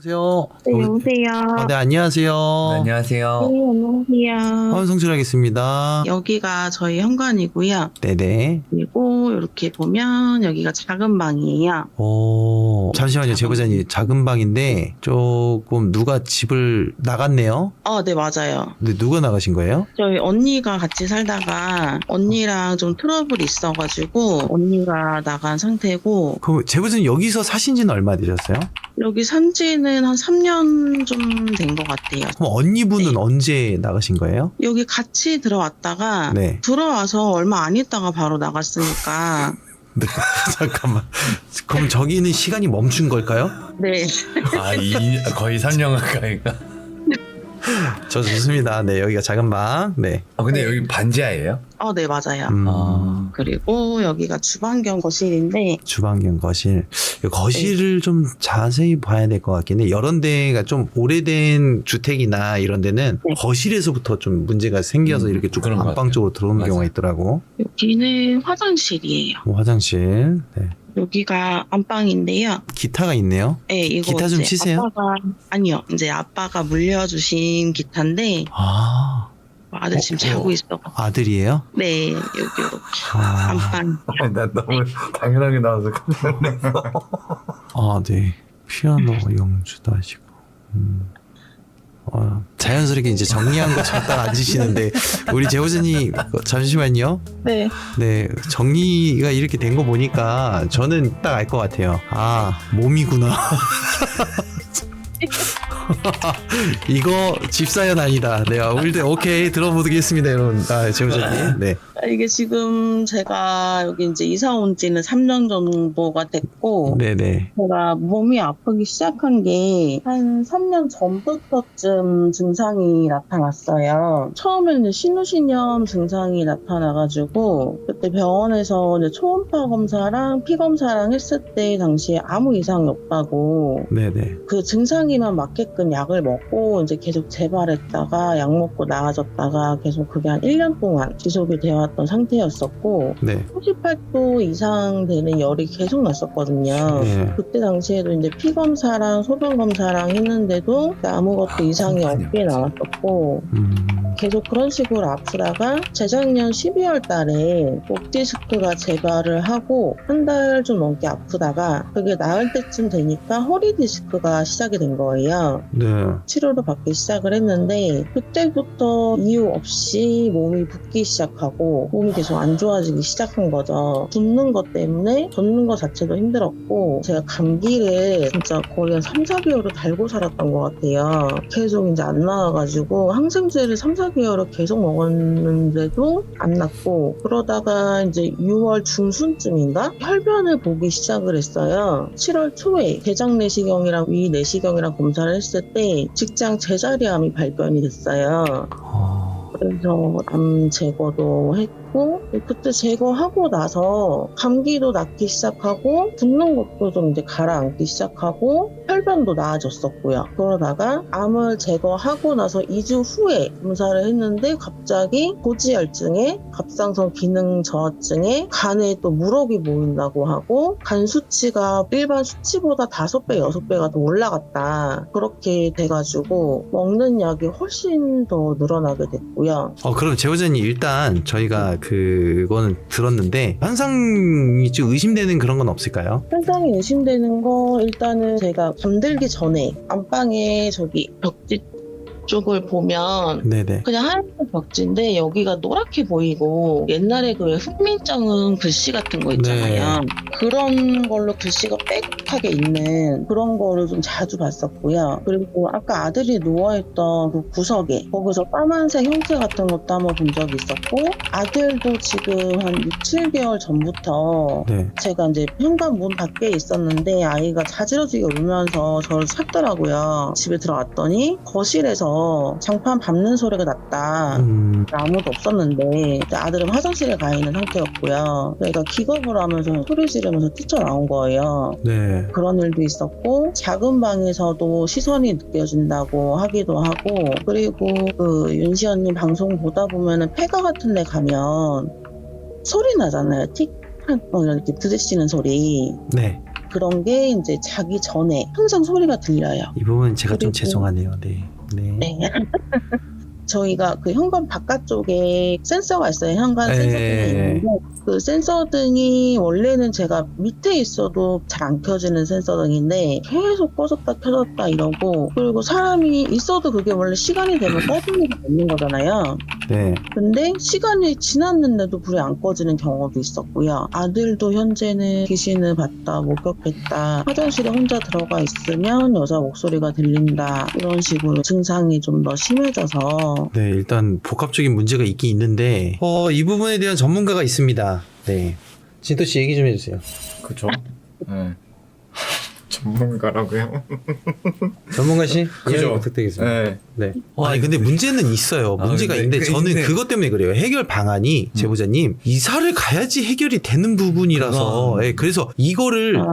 여보세요. 네, 어, 여보세요. 아, 네, 안녕하세요. 네, 네, 안녕하세요. 안녕하세요. 황성철하겠습니다. 여기가 저희 현관이고요. 네네. 그리고 이렇게 보면 여기가 작은 방이에요. 오, 잠시만요, 제보자님. 작은 방인데 조금 누가 집을 나갔네요. 아, 네, 맞아요. 근데 누가 나가신 거예요? 저희 언니가 같이 살다가 언니랑 좀 트러블이 있어가지고 언니가 나간 상태고 그럼 제보자님 여기서 사신 지는 얼마 되셨어요? 여기 산지는 한 3년 좀 된 것 같아요. 그럼 언니분은 네. 언제 나가신 거예요? 여기 같이 들어왔다가 네. 들어와서 얼마 안 있다가 바로 나갔으니까 네. 잠깐만. 그럼 저기는 시간이 멈춘 걸까요? 네. 아, 이, 거의 3년 가까이가. 저 좋습니다. 네, 여기가 작은 방. 네. 아, 근데 여기 반지하예요? 어, 네, 맞아요. 음, 아. 그리고 여기가 주방 겸 거실인데 주방 겸 거실. 이 거실을 좀 자세히 봐야 될 것 같긴 해. 이런 데가 좀 오래된 주택이나 이런 데는 네. 거실에서부터 좀 문제가 생겨서 음, 이렇게 쭉 그런 것 안방 같아요. 쪽으로 들어오는 맞아요. 경우가 있더라고. 여기는 화장실이에요. 뭐 화장실. 네. 여기가 안방인데요. 기타가 있네요. 네, 이거 기타 좀 이제 치세요? 아빠가 아니요, 이제 아빠가 물려주신 기타인데 아, 아들 지금 어, 자고 어. 있어. 아들이에요? 네, 여기 이렇게 아, 안방. 나 너무 당연하게 나와서 아 네. 피아노 연주도 하시고. 음. 어, 자연스럽게 이제 정리한 것처럼 딱 앉으시는데 우리 재호진이 잠시만요. 네, 네, 정리가 이렇게 된 거 보니까 저는 딱 알 것 같아요. 아, 몸이구나. 이거 집사연 아니다. 네, 우리 때 오케이 들어보겠습니다, 여러분. 아, 재호자님. 네, 아, 이게 지금 제가 여기 이제 이사 온 지는 3년 정도가 됐고 네, 네. 제가 몸이 아프기 시작한 게 한 3년 전부터쯤 증상이 나타났어요. 처음에는 신우신염 증상이 나타나가지고 그때 병원에서 이제 초음파 검사랑 피 검사랑 했을 때 당시에 아무 이상이 없다고 네, 네. 그 증상이만 맞게끔 약을 먹고 이제 계속 재발했다가 약 먹고 나아졌다가 계속 그게 한 1년 동안 지속이 되어 왔던 상태였었고 네. 38도 이상 되는 열이 계속 났었거든요. 네. 그때 당시에도 이제 피 검사랑 소변 검사랑 했는데도 아무것도 이상이 많이 없게 나왔었고 음, 계속 그런 식으로 아프다가 재작년 12월 달에 옥디스크가 재발을 하고 한 달 좀 넘게 아프다가 그게 나을 때쯤 되니까 허리 디스크가 시작이 된 거예요. 네. 치료를 받기 시작을 했는데 그때부터 이유 없이 몸이 붓기 시작하고 몸이 계속 안 좋아지기 시작한 거죠. 붓는 것 때문에 걷는 것 자체도 힘들었고 제가 감기를 진짜 거의 한 3, 4개월을 달고 살았던 것 같아요. 계속 이제 안 나와가지고 항생제를 3, 4 개월을 계속 먹었는데도 안 낫고 그러다가 이제 6월 중순쯤인가 혈변을 보기 시작을 했어요. 7월 초에 대장 내시경이랑 위 내시경이랑 검사를 했을 때 직장 제자리암이 발견이 됐어요. 어, 그래서 암 제거도 했고 그때 제거하고 나서 감기도 낫기 시작하고 붓는 것도 좀 이제 가라앉기 시작하고 혈변도 나아졌었고요. 그러다가 암을 제거하고 나서 2주 후에 검사를 했는데 갑자기 고지혈증에 갑상선 기능 저하증에 간에 또 물혹이 보인다고 하고 간 수치가 일반 수치보다 5배, 6배가 더 올라갔다. 그렇게 돼가지고 먹는 약이 훨씬 더 늘어나게 됐고요. 어, 그럼 재호자님 일단 저희가 그거는 들었는데 현상이 좀 의심되는 그런 건 없을까요? 현상이 의심되는 거 일단은 제가 잠들기 전에 안방에 저기 벽지 쪽을 보면 네네. 그냥 하얀색 벽지인데 여기가 노랗게 보이고 옛날에 그 훈민정음 글씨 같은 거 있잖아요. 그런 걸로 글씨가 빼곡하게 있는 그런 거를 좀 자주 봤었고요. 그리고 아까 아들이 누워있던 그 구석에 거기서 까만색 형태 같은 것도 한번 본 적이 있었고 아들도 지금 한 6, 7개월 전부터 네. 제가 이제 현관 문 밖에 있었는데 아이가 자지러지게 울면서 저를 찾더라고요. 집에 들어갔더니 거실에서 장판 밟는 소리가 났다. 음, 아무도 없었는데 아들은 화장실에 가 있는 상태였고요. 그러니까 기겁을 하면서 소리 지르면서 뛰쳐나온 거예요. 네. 그런 일도 있었고 작은 방에서도 시선이 느껴진다고 하기도 하고 그리고 그 윤시연님 방송 보다 보면은 폐가 같은 데 가면 소리 나잖아요. 틱, 뭐 이렇게 부딪히는 소리. 네. 그런 게 이제 자기 전에 항상 소리가 들려요. 이 부분 제가 좀 그리고- 죄송하네요. 네. 네. 네. 저희가 그 현관 바깥쪽에 센서가 있어요. 현관 네. 센서 등이 있는데 그 센서 등이 원래는 제가 밑에 있어도 잘 안 켜지는 센서 등인데 계속 꺼졌다 켜졌다 이러고 그리고 사람이 있어도 그게 원래 시간이 되면 꺼지는 게 있는 거잖아요. 네. 근데 시간이 지났는데도 불이 안 꺼지는 경우도 있었고요. 아들도 현재는 귀신을 봤다, 목격했다, 화장실에 혼자 들어가 있으면 여자 목소리가 들린다 이런 식으로 증상이 좀 더 심해져서 네, 일단 복합적인 문제가 있긴 있는데 어, 이 부분에 대한 전문가가 있습니다. 네. 진도 씨 얘기 좀 해주세요. 그죠? 네. 전문가라고요? 전문가 씨, 그죠. 이해 부탁드리겠습니다. 네. 네. 아니 근데 문제는 있어요. 아, 문제가 근데 있는데 그 저는 있네. 그것 때문에 그래요. 해결 방안이 제보자님 이사를 가야지 해결이 되는 부분이라서 예, 그래서 이거를 아,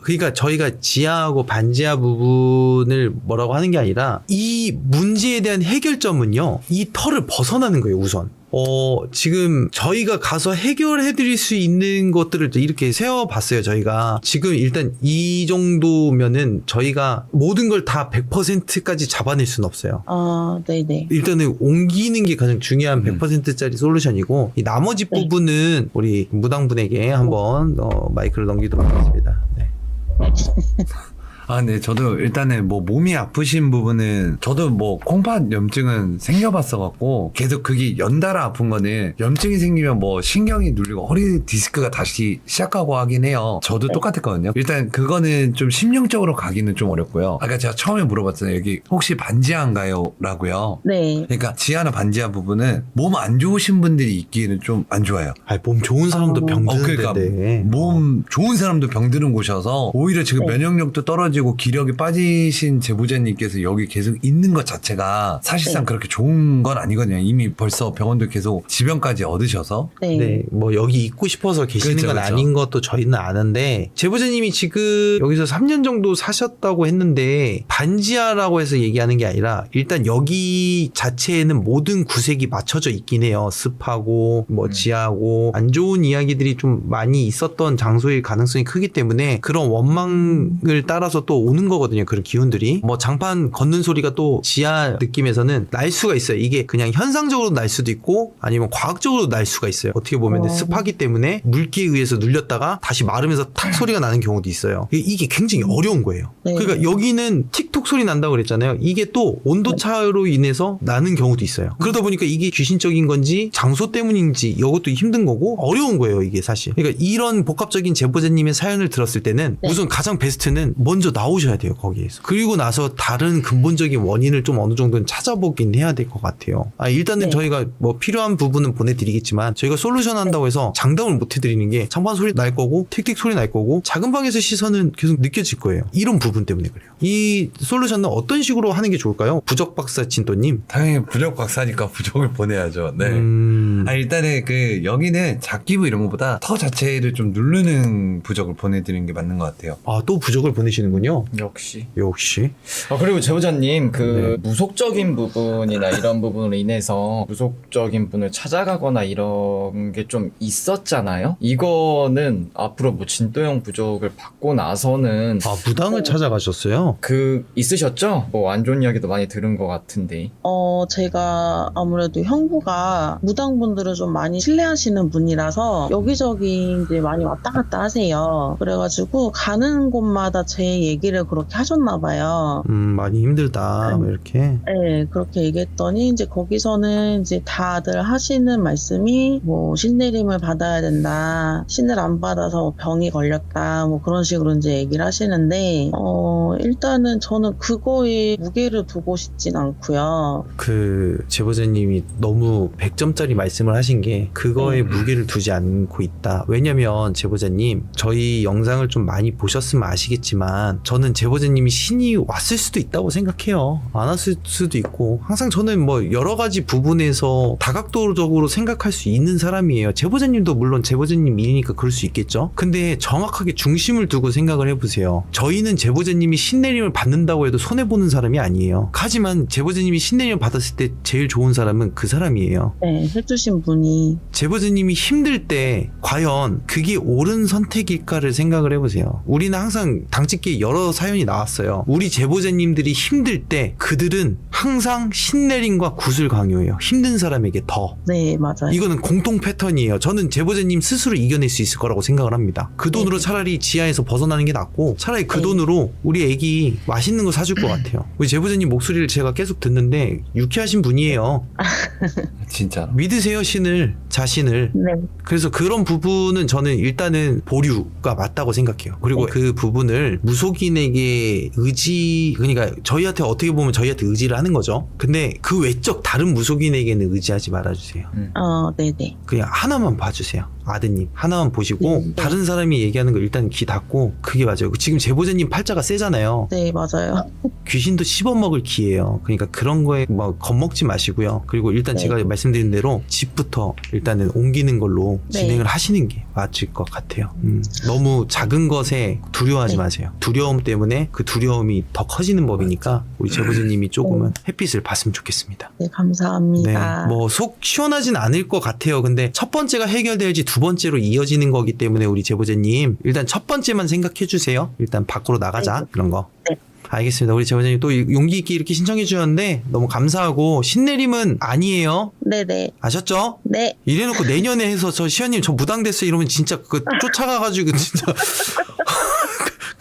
그러니까 저희가 지하하고 반지하 부분을 뭐라고 하는 게 아니라 이 문제에 대한 해결점은요. 이 털을 벗어나는 거예요, 우선. 어, 지금 저희가 가서 해결해 드릴 수 있는 것들을 이렇게 세워 봤어요, 저희가. 지금 일단 이 정도면은 저희가 모든 걸 다 100%까지 잡아낼 수는 없어요. 아, 네네. 일단은 옮기는 게 가장 중요한 음. 100%짜리 솔루션이고 이 나머지 네. 부분은 우리 무당분에게 한번 어, 마이크를 넘기도록 하겠습니다. 네. 아, 네, 저도 일단은 뭐 몸이 아프신 부분은 저도 뭐 콩팥 염증은 생겨봤어갖고 계속 그게 연달아 아픈 거는 염증이 생기면 뭐 신경이 눌리고 허리 디스크가 다시 시작하고 하긴 해요. 저도 똑같았거든요. 일단 그거는 좀 심령적으로 가기는 좀 어렵고요. 아까 제가 처음에 물어봤잖아요. 여기 혹시 반지하인가요? 라고요. 네. 그러니까 지하나 반지하 부분은 몸 안 좋으신 분들이 있기에는 좀 안 좋아요. 아니, 몸 좋은 사람도 어. 병드는 어, 그러니까 데인데. 몸 좋은 사람도 병드는 곳이어서 오히려 지금 네. 면역력도 떨어지고 기력이 빠지신 제보자님께서 여기 계속 있는 것 자체가 사실상 네. 그렇게 좋은 건 아니거든요. 이미 벌써 병원도 계속 지병까지 얻으셔서 네. 네, 뭐 여기 있고 싶어서 계시는 그렇죠, 건 그렇죠. 아닌 것도 저희는 아는데 제보자님이 지금 여기서 3년 정도 사셨다고 했는데 반지하라고 해서 얘기하는 게 아니라 일단 여기 자체에는 모든 구색이 맞춰져 있긴 해요. 습하고 뭐 음. 지하고 안 좋은 이야기들이 좀 많이 있었던 장소일 가능성이 크기 때문에 그런 원망을 따라서 또 오는 거거든요. 그런 기운들이 뭐 장판 걷는 소리가 또 지하 느낌에서는 날 수가 있어요. 이게 그냥 현상적으로 날 수도 있고 아니면 과학적으로 날 수가 있어요. 어떻게 보면 어. 습하기 때문에 물기에 의해서 눌렸다가 다시 마르면서 탁 소리가 나는 경우도 있어요. 이게- 굉장히 어려운 거예요. 네. 그러니까 여기는 틱톡 소리 난다고 그랬잖아요. 이게 또 온도 차로 인해서 나는 경우도 있어요. 그러다 보니까 이게 귀신적인 건지 장소 때문인지 이것도 힘든 거고 어려운 거예요. 이게 사실. 그러니까 이런 복합적인 제보자님의 사연을 들었을 때는 네. 우선 가장 베스트는 먼저 나오셔야 돼요. 거기에서. 그리고 나서 다른 근본적인 원인을 좀 어느 정도는 찾아보긴 해야 될 것 같아요. 아, 일단은 네. 저희가 뭐 필요한 부분은 보내드리겠지만 저희가 솔루션 한다고 해서 장담을 못 해드리는 게 장판 소리 날 거고 틱틱 소리 날 거고 작은 방에서 시선은 계속 느껴질 거예요. 이런 부분 때문에 그래요. 이 솔루션은 어떤 식으로 하는 게 좋을까요? 부적 박사 진또님. 당연히 부적 박사니까 부적을 보내야죠. 네. 음, 아 일단은 그 여기는 잡기부 이런 것보다 터 자체를 좀 누르는 부적을 보내드리는 게 맞는 것 같아요. 아, 또 부적을 보내시는군요. 역시. 역시. 아, 그리고 제보자님, 그, 네. 무속적인 부분이나 이런 부분으로 인해서 무속적인 분을 찾아가거나 이런 게 좀 있었잖아요? 이거는 앞으로 뭐 진도형 부족을 받고 나서는 아, 무당을 찾아가셨어요? 그, 있으셨죠? 뭐 안 좋은 이야기도 많이 들은 것 같은데. 어, 제가 아무래도 형부가 무당분들을 좀 많이 신뢰하시는 분이라서 여기저기 이제 많이 왔다 갔다 하세요. 그래가지고 가는 곳마다 제 얘기를 그렇게 하셨나 봐요. 음, 많이 힘들다. 뭐 이렇게. 네, 그렇게 얘기했더니 이제 거기서는 이제 다들 하시는 말씀이 뭐 신내림을 받아야 된다. 신을 안 받아서 병이 걸렸다. 뭐 그런 식으로 이제 얘기를 하시는데 어, 일단은 저는 그거에 무게를 두고 싶진 않고요. 그 제보자님이 너무 100점짜리 말씀을 하신 게 그거에 음. 무게를 두지 않고 있다. 왜냐면 제보자님 저희 영상을 좀 많이 보셨으면 아시겠지만 저는 제보자님이 신이 왔을 수도 있다고 생각해요. 안 왔을 수도 있고 항상 저는 뭐 여러 가지 부분에서 다각도적으로 생각할 수 있는 사람이에요. 제보자님도 물론 제보자님 일이니까 그럴 수 있겠죠. 근데 정확하게 중심을 두고 생각을 해보세요. 저희는 제보자님이 신내림을 받는다고 해도 손해 보는 사람이 아니에요. 하지만 제보자님이 신내림 받았을 때 제일 좋은 사람은 그 사람이에요. 네, 해주신 분이 제보자님이 힘들 때 과연 그게 옳은 선택일까를 생각을 해보세요. 우리는 항상 당직기에 여러 사연이 나왔어요. 우리 제보자님들이 힘들 때 그들은 항상 신내림과 굿을 강요해요. 힘든 사람에게 더. 네 맞아요. 이거는 공통 패턴이에요. 저는 제보자님 스스로 이겨낼 수 있을 거라고 생각을 합니다. 그 돈으로 네. 차라리 지하에서 벗어나는 게 낫고 차라리 그 네. 돈으로 우리 애기 맛있는 거 사줄 것 같아요. 우리 제보자님 목소리를 제가 계속 듣는데 유쾌하신 분이에요. 진짜로. 믿으세요 신을 자신을. 네, 그래서 그런 부분은 저는 일단은 보류가 맞다고 생각해요. 그리고 네. 그 부분을 무속인에게 의지, 그러니까 저희한테 어떻게 보면 저희한테 의지를 하는 거죠. 근데 그 외적 다른 무속인에게는 의지하지 말아주세요. 어, 네네. 그냥 하나만 봐주세요. 아드님 하나만 보시고 네. 다른 사람이 얘기하는 거 일단 귀 닫고 그게 맞아요. 지금 제보자님 팔자가 세잖아요. 네 맞아요. 귀신도 씹어먹을 기예요. 그러니까 그런 거에 뭐 겁먹지 마시고요. 그리고 일단 네. 제가 말씀드린 대로 집부터 일단은 옮기는 걸로 네. 진행을 하시는 게 맞을 것 같아요. 음, 너무 작은 것에 두려워하지 네. 마세요. 두려움 때문에 그 두려움이 더 커지는 법이니까 우리 제보자님이 조금은 햇빛을 봤으면 좋겠습니다. 네 네, 감사합니다. 뭐속 시원하진 않을 것 같아요. 근데 첫 번째가 해결될지 두 번째로 이어지는 거기 때문에 우리 제보자님 일단 첫 번째만 생각해 주세요. 일단 밖으로 나가자 네. 그런 거. 네. 알겠습니다. 우리 제보자님 또 용기 있게 이렇게 신청해 주셨는데 너무 감사하고 신내림은 아니에요. 네네. 아셨죠? 네. 이래놓고 내년에 해서 저 시현님 저 무당됐어 이러면 진짜 그 쫓아가가지고 진짜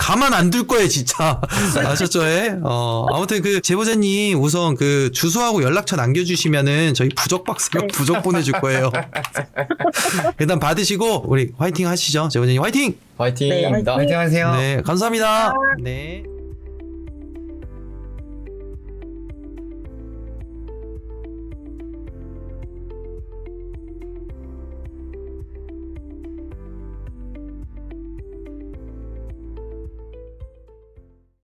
가만 안 둘 거예요 진짜 아셨죠? 예? 어 아무튼 그 제보자님 우선 그 주소하고 연락처 남겨주시면은 저희 부적 박스가 네. 부적 보내줄 거예요. 일단 받으시고 우리 화이팅 하시죠 제보자님 화이팅. 화이팅입니다. 네, 화이팅. 화이팅 하세요. 네 감사합니다. 네.